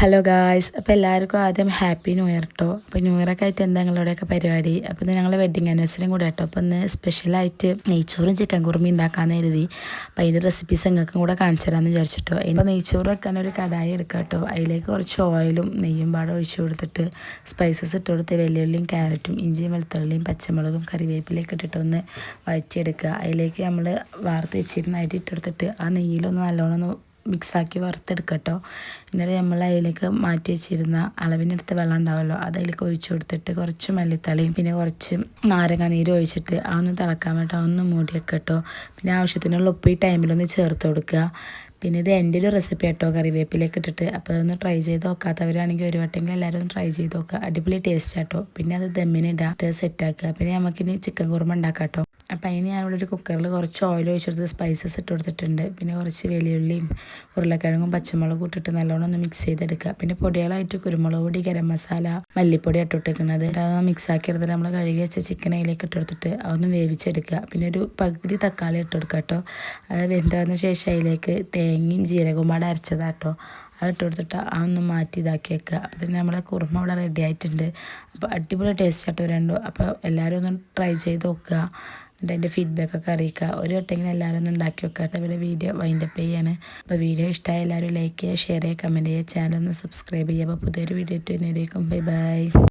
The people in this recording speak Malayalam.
ഹലോ ഗായ്സ് അപ്പോൾ എല്ലാവർക്കും ആദ്യം ഹാപ്പി ന്യൂ ഇയർ കേട്ടോ അപ്പോൾ ന്യൂ ഇയറൊക്കെ ആയിട്ട് എന്താ നിങ്ങളുടെയൊക്കെ പരിപാടി? അപ്പോൾ ഇന്ന് ഞങ്ങൾ വെഡിങ് ആനിവേഴ്സറിയും കൂടെ കേട്ടോ അപ്പോൾ ഇന്ന് സ്പെഷ്യലായിട്ട് നെയ്ച്ചോറും ചിക്കൻ കുറുമി ഉണ്ടാക്കാമെന്ന് കരുതി. അപ്പോൾ അതിന്റെ റെസിപ്പീസ് നിങ്ങൾക്കും കൂടെ കാണിച്ചു തരാമെന്ന് വിചാരിച്ചിട്ടോ. ഇപ്പോൾ നെയ്ച്ചോറ് വെക്കാൻ ഒരു കടായി എടുക്കാം കേട്ടോ അതിലേക്ക് കുറച്ച് ഓയിലും നെയ്യും പാടും ഒഴിച്ചു കൊടുത്തിട്ട് സ്പൈസസ് ഇട്ട് കൊടുത്ത് വെല്ലുള്ളിയും ക്യാരറ്റും ഇഞ്ചിയും വെളുത്തുള്ളിയും പച്ചമുളകും കറിവേപ്പിലേക്ക് ഇട്ടിട്ട് ഒന്ന് വഴച്ചെടുക്കുക അതിലേക്ക് നമ്മൾ വാർത്ത് വെച്ചിരുന്ന ഇട്ടെടുത്തിട്ട് ആ നെയ്യിലൊന്ന് നല്ലോണം മിക്സാക്കി വറുത്തെടുക്കട്ടോ. കേട്ടോ എന്നിട്ട് നമ്മൾ അതിലേക്ക് മാറ്റി വെച്ചിരുന്ന അളവിനെടുത്ത വെള്ളം ഉണ്ടാവുമല്ലോ അത് അതിലേക്ക് ഒഴിച്ചു കൊടുത്തിട്ട് കുറച്ച് മല്ലിത്തളയും പിന്നെ കുറച്ച് നാരങ്ങ നീര് ഒഴിച്ചിട്ട് അതൊന്ന് തിളക്കാൻ വേണ്ടി ഒന്ന് മൂടി വെക്കട്ടോ. കേട്ടോ പിന്നെ ആവശ്യത്തിനുള്ള ഉപ്പ് ഈ ടൈമിലൊന്ന് ചേർത്ത് കൊടുക്കുക. പിന്നെ ഇത് എന്റെ ഒരു റെസിപ്പി കേട്ടോ കറിവേപ്പിലേക്ക് ഇട്ടിട്ട്. അപ്പോൾ അതൊന്ന് ട്രൈ ചെയ്ത് നോക്കാത്തവരാണെങ്കിൽ ഒരു വട്ടെങ്കിൽ എല്ലാവരും ട്രൈ ചെയ്ത് നോക്കുക. അടിപൊളി ടേസ്റ്റ് ആട്ടോ. പിന്നെ അത് ദമ്മിനിടുക സെറ്റാക്കുക പിന്നെ നമുക്കിനി ചിക്കൻ കുറുമ ഉണ്ടാക്കാം കേട്ടോ അപ്പം അതിന് ഞാനിവിടെ ഒരു കുക്കറിൽ കുറച്ച് ഓയിൽ ഒഴിച്ചെടുത്ത് സ്പൈസസ് ഇട്ട് കൊടുത്തിട്ടുണ്ട്. പിന്നെ കുറച്ച് വെല്ലുള്ളിയും ഉരുളക്കിഴങ്ങും പച്ചമുളകും ഇട്ടിട്ട് നല്ലോണം ഒന്ന് മിക്സ് ചെയ്തെടുക്കുക. പിന്നെ പൊടികളായിട്ട് കുരുമുളക് പൊടി ഗരം മസാല മല്ലിപ്പൊടി ഇട്ടിട്ടിരിക്കുന്നത് അതൊന്ന് മിക്സ് ആക്കി എടുത്തിട്ട് നമ്മൾ കഴുകി വെച്ച ചിക്കൻ അതിലേക്ക് ഇട്ടെടുത്തിട്ട് അതൊന്ന് വേവിച്ചെടുക്കുക. പിന്നെ ഒരു പകുതി തക്കാളി ഇട്ട് കൊടുക്കുക കേട്ടോ അത് വെന്ത് വന്ന ശേഷം അതിലേക്ക് തേങ്ങയും ജീരകവും പാടെ അരച്ചതാട്ടോ. അത് ഇട്ട് കൊടുത്തിട്ട് അതൊന്ന് മാറ്റി ഇതാക്കി വെക്കുക തന്നെ നമ്മളെ കുറുമ ഇവിടെ റെഡി ആയിട്ടുണ്ട്. അപ്പോൾ അടിപൊളി ടേസ്റ്റ് ആയിട്ട് വരണ്ടു അപ്പോൾ എല്ലാവരും ഒന്ന് ട്രൈ ചെയ്ത് നോക്കുക. എന്നിട്ട് അതിന്റെ ഫീഡ്ബാക്കൊക്കെ അറിയിക്കുക. ഒരു വട്ടെങ്കിലും എല്ലാവരും ഒന്ന് ഉണ്ടാക്കി വെക്കുക ഇവിടെ വീഡിയോ വൈൻഡപ്പ് ചെയ്യാണ്. അപ്പോൾ വീഡിയോ ഇഷ്ടമായ എല്ലാവരും ലൈക്ക് ചെയ്യുക ഷെയർ ചെയ്യുക കമന്റ് ചെയ്യുക. ചാനൽ ഒന്ന് സബ്സ്ക്രൈബ് ചെയ്യുക. അപ്പോൾ പുതിയൊരു വീഡിയോ ഇട്ട് വരുന്നതായിരിക്കും ബൈ ബൈ